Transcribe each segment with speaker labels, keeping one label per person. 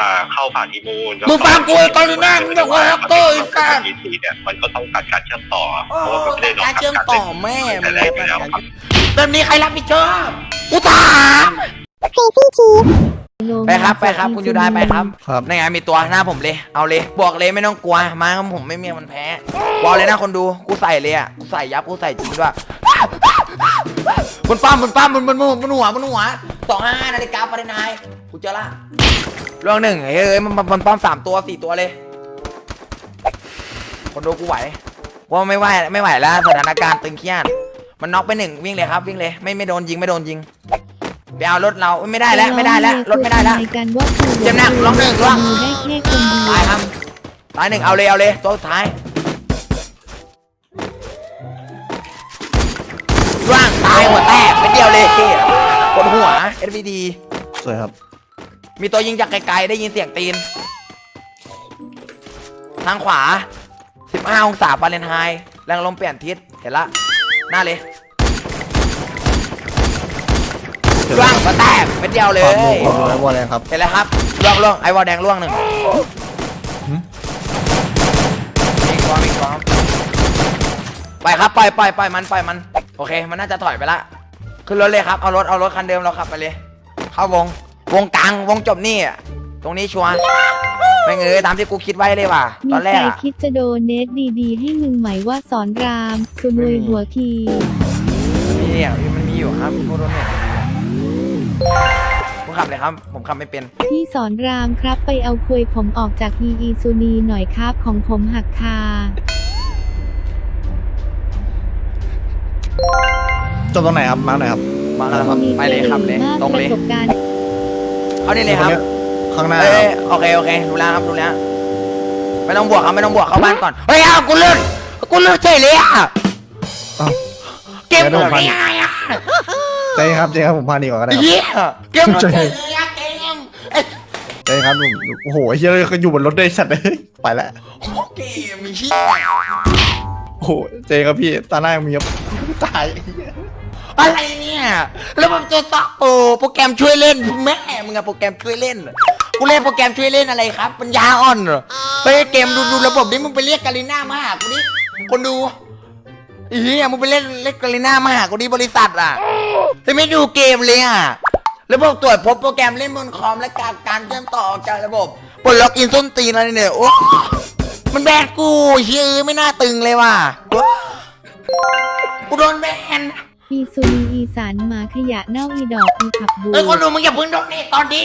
Speaker 1: อ่าเข้าผ่านอีมูล
Speaker 2: มึงฟังกูไอ้กอริน่ามึงบอกว่าแฮกเกอร์ไอ้สัส
Speaker 1: ทีทีเนี่ยมันก็ต้องการการเชื่อมต่อเพราะว่ามันไม่ได้รอง
Speaker 2: การ
Speaker 1: รับ
Speaker 2: เชื่อมต่อแม่
Speaker 1: แต่แรกอยู่แล้วครับ
Speaker 2: แบบนี้ใครรับผิดชอบกูถามไปครับไปครับ คุณยูไดไปครับ
Speaker 3: ครับใน
Speaker 2: ไงมีตัวหน้าผมเลย เอาเลยบอกเลยไม่ต้องกลัวมาครับผมไม่มีมันแพ้บอกเลยนะคนดูกูใส่เลยอะกูใส่ยับกูใส่จริงด้วยบนป้อมบนป้อมบนบนบนบนหัวบนหัวสองห้านาฬิกาฟาเรนไฮต์กูเจอละ เรื่องหนึ่งเฮ้ยเอ้ยมันมันมันป้อมสามตัวสี่ตัวเลย คนดูกูไหวว่าไม่ไหวไม่ไหวแล้วสถานการณ์ตึงเครียดมันน็อกไปหนึ่งวิ่งเลยครับวิ่งเลยไม่ไม่โดนยิงไม่โดนยิงไปเอารถเราไม่ได้แล้วไม่ได้แล้วรถไม่ได้แล้วเจ็บหนักลองหนึ่งลอง
Speaker 4: มือได้แค่คนเดียว
Speaker 2: ตายครับตายหนึ่งเอาเลยเอาเลยตัวสุดท้ายร่างตายหัวแตกเป็นเดียวเลยกดหัว SVD
Speaker 3: สวยครับ
Speaker 2: มีตัวยิงจากไกลๆ ได้ยินเสียงตีน ทางขวา 15 องศาฟาเรนไฮต์แรงลมเปลี่ยนทิศ เห็นละ หน้าเลยร่างหัวแตกเป็นเดียวเล
Speaker 3: ความ
Speaker 2: ย
Speaker 3: โมความโมและวอลเลยครับ
Speaker 2: เห็นแล้วครับล่วงล่วงไอวอลแดงล่วงหนึ่ง
Speaker 3: หึ
Speaker 2: มีกองมีกองไปครับปล่อยปล่อยปล่อยมันปล่อยมัน โอเค มันน่าจะถอยไปละ ขึ้นรถเลยครับ เอารถ เอารถคันเดิมเราขับไปเลย เข้าวง วงกลางวงจบนี่อะตรงนี้ชัวร์ไม่งเอ้ยตามที่กูคิดไว้เลยว่ะ ต
Speaker 4: มี
Speaker 2: อนแร
Speaker 4: ใคร
Speaker 2: กอะ
Speaker 4: คิดจะโดเนทดีๆ ให้มึงไหมว่าสอนรามคุณรวยหัวที
Speaker 2: มีอะมันมีอยู่ครับพูดรถเนี่ยผมขับเลยครับ ผมขับไม่เป็น
Speaker 4: พี่สอนรามครับไปเอาคุยผมออกจากอีอีซูนีหน่อยครับของผมหักคา
Speaker 3: จบตรงไหนครับ มาร์กหน่อยครับ
Speaker 2: มาแล้วครับ
Speaker 4: มี
Speaker 2: ไปเลยขับเลย
Speaker 4: มาก
Speaker 2: ตรง
Speaker 4: ป
Speaker 2: เลย
Speaker 4: ระสบการณ์
Speaker 2: เอานี่เลยครับ
Speaker 3: ข้างหน้า
Speaker 2: เอ้
Speaker 3: ครั
Speaker 2: ย
Speaker 3: บ
Speaker 2: โอเคโอเครู้แล้วครับรู้แล้วไม่ต้องบวกครับไม่ต้องบวกเข้าบ้านก่อนเฮ้ยเอากูเลือดกูเลือดเฉยเลยอะ
Speaker 3: อ้าว
Speaker 2: เกมหมดได้ไงอะ
Speaker 3: เจ๊ครับเจ๊ครับผมพาหนีก่อนก็ได้ครับ
Speaker 2: เฮียเกมหมดเฉยเลยอะเกมเอ้ย
Speaker 3: เจ๊ครับผมโอ้โหไอ้เฮียเลยเขาอยู่บนรถได้วยสัตว์เลยไปแล้ว
Speaker 2: เกมมีเฮีย
Speaker 3: โอ้โหเจ๊ครับพี่ตาหน้ายังมีครับตาย
Speaker 2: อะไรเนี่ย แล้วมันจะตักโอโปรแกรมช่วยเล่นแม่มึงอะโปรแกรมช่วยเล่นกูเล่นโปรแกรมช่วยเล่นอะไรครับปัญญาอ่อนเหรอไปเกมดูดูระบบนี้มึงไปเรียกกาลิน่ามาหากูดิคนดูอีเหี้ยมึงไปเล่นเล่นกาลิน่ามาหากูดิบริษัทอะแต่ไม่ดูเกมเลยอะระบบตรวจพบโปรแกรมเล่นบนคอมและการการเชื่อมต่อออกจากระบบปลดล็อกอินส้นตีนอะไรเนี่ยโอ้มันแบนกูเชื่อไม่น่าตึงเลยว่ะกูโดนแบน
Speaker 4: อีซูนีอีสานหมาขยะเน่าอีดอกอีขับบู
Speaker 2: เอ้ยคนดูมึงอย่าเพึ่งโดนนี่ตอนนี้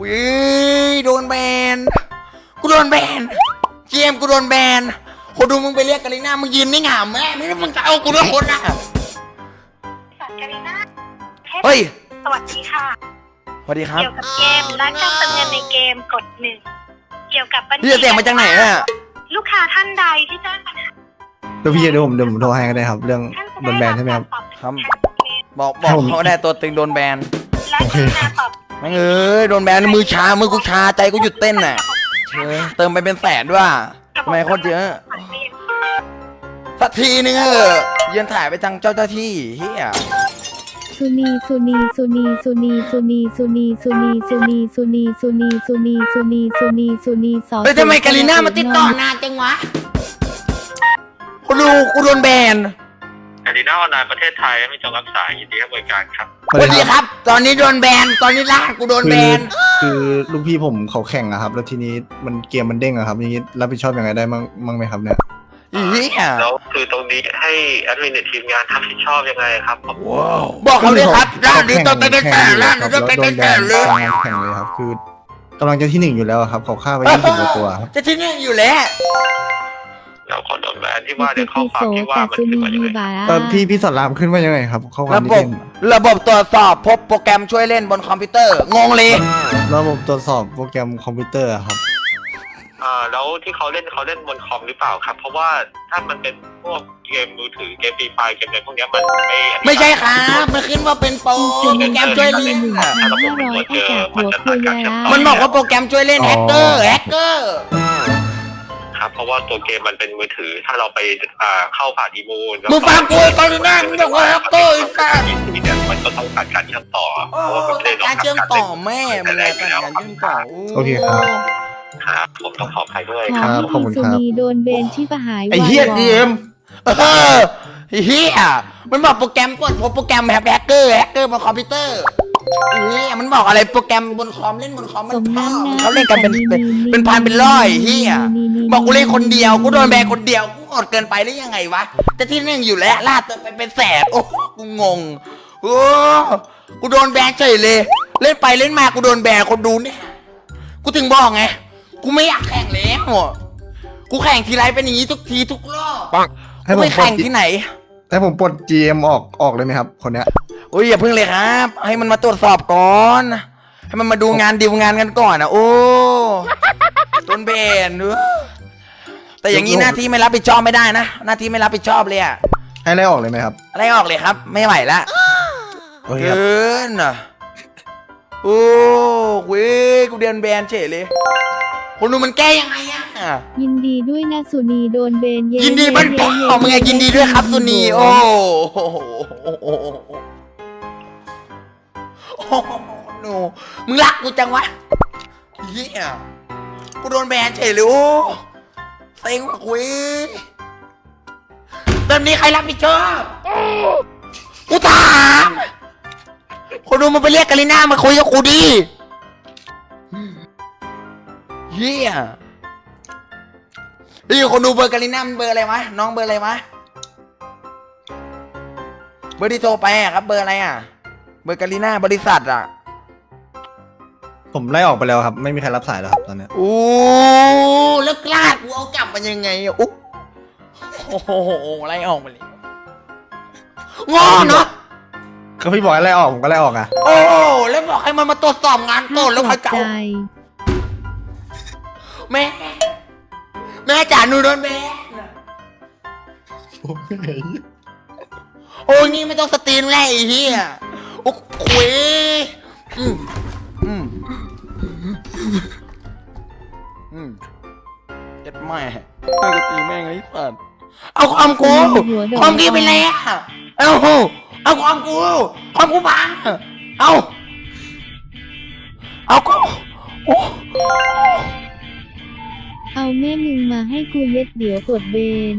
Speaker 2: วิโดนแบน กูโดนแบนเจมส์กูโดนแบน คนดูมึงไปเรียกกาลิน่ามึงยืนนี่หงาแม่ไม่ได้มึงจะเอากูด้วยคนอะ
Speaker 5: สวัสดีนะ
Speaker 2: เฮ้ย
Speaker 5: สวัสดีค่ะ
Speaker 2: สวัสดีครับ
Speaker 5: เกี่ยวกับเกมและการเติมเงินในเกมกดหนึ่ง เกี่ยวกับบัญชี
Speaker 2: พี่จะเสียงมาจากไหนอะ
Speaker 5: ลูกค้าท่านใดที่แจ้งปัญหา
Speaker 3: เดี๋ยวพี่เดี๋ยวผมเดี๋ยวผมโทรให้ก็ได้ครับ เรื่อง
Speaker 5: ท่านจะ
Speaker 3: โดนแบนใช่ไหมครับ
Speaker 2: ครับ
Speaker 5: ทางเกม
Speaker 2: บอกบอกเขาได้ตัวตึงโดนแบน
Speaker 5: และ
Speaker 3: โอเค
Speaker 5: กรุณาตอบ
Speaker 2: แม่งเอ้ยโดนแบนมือชามือกูชาใจกูหยุดเต้นน่ะเชยเติมไปเป็นแสนด้วยทำไมโคตรเยอะสักทีนึงเออะยืนถ่ายไปทางเจ้าหน้าที่เฮีย
Speaker 4: ซูนีซูนีซูนีซูนีซูนีซูนีซูนีซูนีซูนีซูนีซูนีซูนีซูนีซูนีสอง
Speaker 2: เฮ้ยทำไมกาลิน่ามาติดต่อนานจังวะ กูดูกูโดนแบน
Speaker 1: แอดีนาออนไลน์ประเทศไทยไม่จองรับสายยินดีให้บริการครับ
Speaker 2: สวัสดีครับ ตอนนี้โดนแบน ตอนนี้ล่ากกูโดนแบ
Speaker 3: คือนคือลูกพี่ผมเขาแข่งอะครับ แล้วทีนี้มันเกมมันเด้งอะครับอย่างนี้รับผิดชอบยังไงได้มั้งมั้งไหมครับเนี่ย
Speaker 2: อีเหี้ย
Speaker 1: แล้วคือตรงนี้ให้แอดมินในทีมงานรับผิดชอบยังไงครับผม
Speaker 2: บอกเขาเลยครับร้านนี้ต้องไปเป็นแสนร้านนี้ต้องไป
Speaker 3: โด
Speaker 2: เป็น
Speaker 3: น
Speaker 2: แส
Speaker 3: แบน
Speaker 2: นเลย
Speaker 3: กลางงานแข่งเลยครับ คือกำลังจะที่หนึ่งอยู่แล้วอะครับเขาฆ่าไปยี่สิบกว่าตัวครับ
Speaker 2: จะที่นี่อยู่แล้ว
Speaker 1: แล้วคนโดนแบนที่ว่า
Speaker 4: พิ
Speaker 1: เนี่ยข้อ
Speaker 4: พิ
Speaker 1: ความ
Speaker 4: โส
Speaker 1: ที่ว่า
Speaker 4: กับ
Speaker 1: มัน
Speaker 4: ซู
Speaker 1: คือ
Speaker 4: นี
Speaker 1: ว่ายัง
Speaker 4: ดี
Speaker 1: ไง
Speaker 4: บา
Speaker 3: เออพี่พี่สอนรามขึ้นว่ายังไงครับเข้าความ
Speaker 2: ระ
Speaker 3: ที่
Speaker 2: บบ
Speaker 3: เล่น
Speaker 2: ระบบตรวจสอบพบโปรแกรมช่วยเล่นบนคอมพิวเตอร์งงเลย
Speaker 3: ระบบตรวจสอบโปรแกรมคอมพิวเตอร์อะครับ
Speaker 1: อ่าแล้วที่เขาเล่นเขาเล่นบนคอมหรือเปล่าครับ เพราะว่าถ้ามันเป็นพวกเกมมือถือเกมฟรีไฟเกมอะไรพวกเนี้ยมันไม่
Speaker 2: ไม่ใช่ครับมันขึ้นว่าเป็นโปรโปรแกรมช่วยเล่นอะ
Speaker 4: ห้าร้อยให้จากหัวคุยแล้ว
Speaker 2: มันบอกว่าโปรแกรมช่วยเล่นแฮกเกอร์แฮกเกอร์
Speaker 1: คครับ เพราะว่าตัวเกมมันเป็นมือถือ ถ้าเราไปอ่าเข้าผ่านอีมูน
Speaker 2: มึงฟังกูไอ้กอริน่ามึงบอกว่าแฮกเกอร์ไอ้สัส
Speaker 1: เนี่ยมันก็ต้องการการเชื่อมต่อเพ
Speaker 2: โอ้
Speaker 1: ราะว่ามันไม่ได้รอง
Speaker 2: การ
Speaker 1: รับ
Speaker 2: เชื่อม
Speaker 1: การ
Speaker 2: ต่
Speaker 1: เล่
Speaker 2: อนแม่มึงอะการเชื่อมต่อ
Speaker 3: โอเคครับ
Speaker 1: ครับผมต้องขออภัยด้วย
Speaker 4: ข
Speaker 1: ค
Speaker 4: อ
Speaker 1: รับ
Speaker 3: ขอบคุณ
Speaker 4: สุ
Speaker 3: ครับ
Speaker 4: นีโดนเบนที่ประหาย
Speaker 3: ไอ้เฮีย
Speaker 4: วันว
Speaker 3: ดีเอ็ม
Speaker 2: เออเฮียมันบอกโปรแกรมกดโปรแกรมแฮกแฮกเกอร์แฮกเกอร์บนคอมพิวเตอร์ เฮียมันบอกอะไรโปรแกรมบนคอมเล่นบนคอมมัน
Speaker 4: สม
Speaker 2: ชอ
Speaker 4: น้ำ
Speaker 2: บ
Speaker 4: หน้า
Speaker 2: เขาเล่นกันเป็นเป็นเป็นพันเป็นร้อยเฮียบอกกูเล่นคนเดียวกูโดนแบนคนเดียวกูอดเกินไปได้ยังไงวะแต่ที่หนึ่งอยู่แล้วลาดตัวไปเป็นแสบโอ้กูงงโอ้กูโดนแบนเฉยเลย เล่นไปเล่นมากูโดนแบนคนดูเนี่ยกูถึงบอกไงกูไม่อยากแข่งแล้วกูแข่งทีไรเป็นอย่างนี้ทุกทีทุกรอบ
Speaker 3: ให้
Speaker 2: กู
Speaker 3: ผม
Speaker 2: ไม่
Speaker 3: ปล
Speaker 2: แข่
Speaker 3: ด
Speaker 2: งที่ไหน
Speaker 3: ให้ผมปลด GM ออกออกเลยไหมครับ คนเนี้ย
Speaker 2: อุ้ยอย่าเพิ่งเลยครับ ให้มันมาตรวจสอบก่อน ให้มันมาดูงานดีลงานกันก่อนนะโอ้ต้นเบนเนอะแต่อย่างนี้หน้าที่ไม่รับผิดชอบไม่ได้นะหน้าที่ไม่รับผิดชอบเลยอะ
Speaker 3: ให้ไล่ออกเลยไหมครับ
Speaker 2: อะไรออกเลยครับ ไม่ไหวละ
Speaker 3: โอเคครับ
Speaker 2: เกินอะโอ้เว้ยกูเดินแบนเฉยเลยคนดูมันแก้ยังไงอะ
Speaker 4: ยินดีด้วยนะสุนีโดนเบนเยิ
Speaker 2: นดีมัน
Speaker 4: เพ่
Speaker 2: อมึงอะยินดีด้วยครับสุนีโอ้ โหหนูมึงรักกูจังวะเฮียกูโดนแบนเฉยเลยโอ้เซ็งว่ะคุยแบบนี้ใครรับผิดชอบกูถามคนดูมันไปเรียกกาลิน่ามาคุยกับกูดิเฮียนี่คนดูเบอร์กาลิน่ามันเบอร์อะไรวะน้องเบอร์อะไรวะเบอร์ที่โทรไปอะครับ เบอร์อะไรอะ เบอร์กาลิน่าบริษัทอะ
Speaker 3: ผมไล่ออกไปแล้วครับ ไม่มีใครรับสายแล้วครับตอนเนี้ย
Speaker 2: โอ้แล้วกล้ากูเอากลับมายังไงอะอุ๊โอ้โหไล่ออกมาเลยงอเนาะ
Speaker 3: ก็พี่บอกให้ไล่ออกผมก็ไล่ออกอะ
Speaker 2: โอ้แล้วบอกให้มันมาตรวจสอบงานก่อนแล้วค่อย
Speaker 4: ใจ
Speaker 2: เก่าแม่แม่จ๋าหนูโดนแม่โอ้ยนี่ไม่ต้องสตรีนแล้วไอ้เหี้ย โอ้คุยอืมอืมอืมเจ็ดแม่แม่ก็ตีแม่งไอ้สัตว์เอาความกูความกี้ไปเลยอะเอาเอาความกูความกูพังเอาเอากูโอ้
Speaker 4: เอาแม่มึงมาให้กูเย็ดเดี๋ยวกดเบน